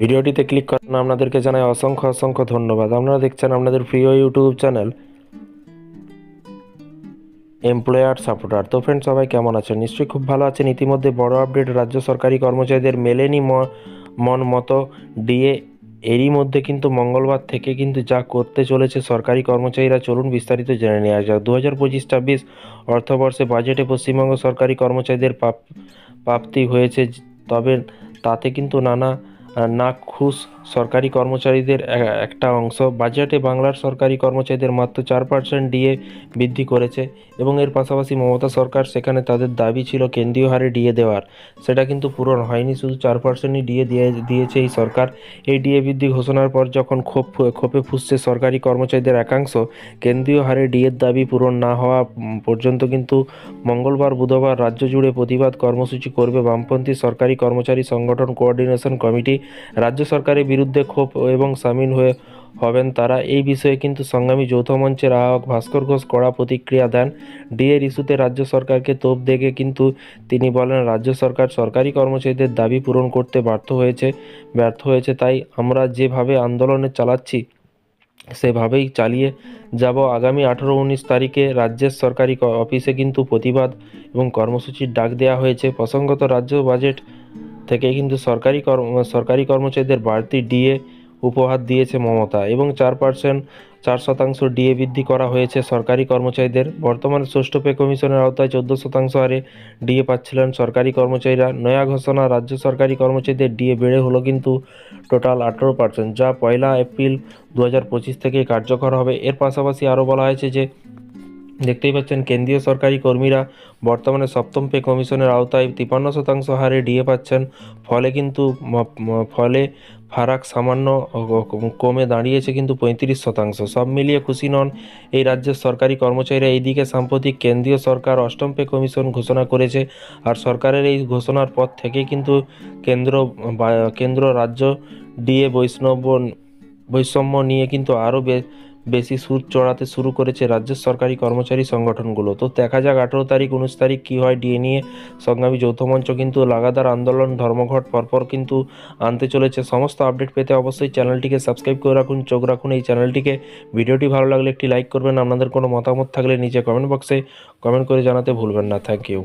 ভিডিওটিতে ক্লিক করার আপনাদেরকে জানাই অসংখ্য অসংখ্য ধন্যবাদ। আপনারা দেখছেন আপনাদের প্রিয় ইউটিউব চ্যানেল এমপ্লয়ার সাপোর্টার। তো ফ্রেন্ড সবাই কেমন আছেন? নিশ্চয়ই খুব ভালো আছেন। ইতিমধ্যে বড় আপডেট রাজ্য সরকারি কর্মচারীদের মেলেনি মন মতো ডিএ এরই মধ্যে কিন্তু মঙ্গলবার থেকে কিন্তু যা করতে চলেছে সরকারি কর্মচারীরা, চলুন বিস্তারিত জেনে নেওয়া যাক। দু হাজার পঁচিশ ছাব্বিশ অর্থবর্ষে বাজেটে পশ্চিমবঙ্গ সরকারি কর্মচারীদের প্রাপ্তি হয়েছে, তবে তাতে কিন্তু নানা আহ, নাখুশ সরকারি কর্মচারীদের একটা অংশ। বাজেটে বাংলার সরকারি কর্মচারীদের মাত্র চার পার্সেন্ট ডিএ বৃদ্ধি করেছে এবং এর পাশাপাশি মমতা সরকার সেখানে তাদের দাবি ছিল কেন্দ্রীয় হারে ডিএ দেওয়ার। সেটা কিন্তু পূরণ হয়নি, শুধু চার পার্সেন্টই ডিএ দিয়ে, দিয়েছে এই সরকার। এই ডিএ বৃদ্ধি ঘোষণার পর যখন ক্ষোভ ক্ষোভে ফুসছে সরকারি কর্মচারীদের একাংশ, কেন্দ্রীয় হারে ডিএর দাবি পূরণ না হওয়া পর্যন্ত কিন্তু মঙ্গলবার, বুধবার রাজ্য জুড়ে প্রতিবাদ কর্মসূচি করবে বামপন্থী সরকারি কর্মচারী সংগঠন কোঅর্ডিনেশন কমিটি। রাজ্য সরকারের বিরুদ্ধে ক্ষোভ এবং সামিল হয়ে হবেন তারা। এই বিষয়ে কিন্তু সংগ্রামী যৌথ মঞ্চের আহ্বায়ক ভাস্কর ঘোষ কড়া প্রতিক্রিয়া দেন। ডিএর ইস্যুতে রাজ্য সরকারকে তোপ দেখে কিন্তু তিনি বলেন, রাজ্য সরকার সরকারি কর্মচারীদের দাবি পূরণ করতে ব্যর্থ হয়েছে ব্যর্থ হয়েছে, তাই আমরা যেভাবে আন্দোলনে চালাচ্ছি, সেভাবেই চালিয়ে যাব। আগামী আঠেরো উনিশ তারিখে রাজ্যের সরকারি অফিসে কিন্তু প্রতিবাদ এবং কর্মসূচির ডাক দেওয়া হয়েছে। প্রসঙ্গত, রাজ্য বাজেট থেকে কিন্তু সরকারি কর্ম সরকারি কর্মচারীদের বাড়তি ডিএ উপহার দিয়েছে মমতা এবং চার পার্সেন্ট চার শতাংশ ডিএ বৃদ্ধি করা হয়েছে সরকারি কর্মচারীদের। বর্তমানে ষষ্ঠ পে কমিশনের আওতায় চোদ্দ শতাংশ হারে ডিএ পাচ্ছিলেন সরকারি কর্মচারীরা। নয়া ঘোষণা, রাজ্য সরকারি কর্মচারীদের ডিএ বেড়ে হলো কিন্তু টোটাল আঠেরো পার্সেন্ট যা পয়লা এপ্রিল দু হাজার পঁচিশ থেকে কার্যকর হবে। এর পাশাপাশি আরও বলা হয়েছে যে দেখতেই পাচ্ছেন, কেন্দ্রীয় সরকারি কর্মীরা বর্তমানে সপ্তম পে কমিশনের আওতায় তিপান্ন শতাংশ হারে ডিএ পাচ্ছেন, ফলে কিন্তু ফলে ফারাক সামান্য কমে দাঁড়িয়েছে কিন্তু পঁয়ত্রিশ শতাংশ। সব মিলিয়ে খুশি নন এই রাজ্যের সরকারি কর্মচারীরা। এইদিকে সাম্প্রতিক কেন্দ্রীয় সরকার অষ্টম পে কমিশন ঘোষণা করেছে আর সরকারের এই ঘোষণার পর থেকে কিন্তু কেন্দ্র কেন্দ্র, রাজ্য ডিএ বৈষ্ণব, বৈষম্য নিয়ে কিন্তু আরও বেশি সুর চড়াতে শুরু করেছে রাজ্যের সরকারি কর্মচারী সংগঠনগুলো। তো দেখা যাক আঠেরো তারিখ, উনিশ তারিখ কী হয় ডিএ নিয়ে। সংগ্রামী যৌথ মঞ্চ কিন্তু লাগাতার আন্দোলন, ধর্মঘট পরপর কিন্তু আনতে চলেছে। সমস্ত আপডেট পেতে অবশ্যই চ্যানেলটিকে সাবস্ক্রাইব করে রাখুন, চোখ রাখুন এই চ্যানেলটিকে। ভিডিওটি ভালো লাগলে একটি লাইক করবেন। আপনাদের কোনো মতামত থাকলে নিচে কমেন্ট বক্সে কমেন্ট করে জানাতে ভুলবেন না। Thank you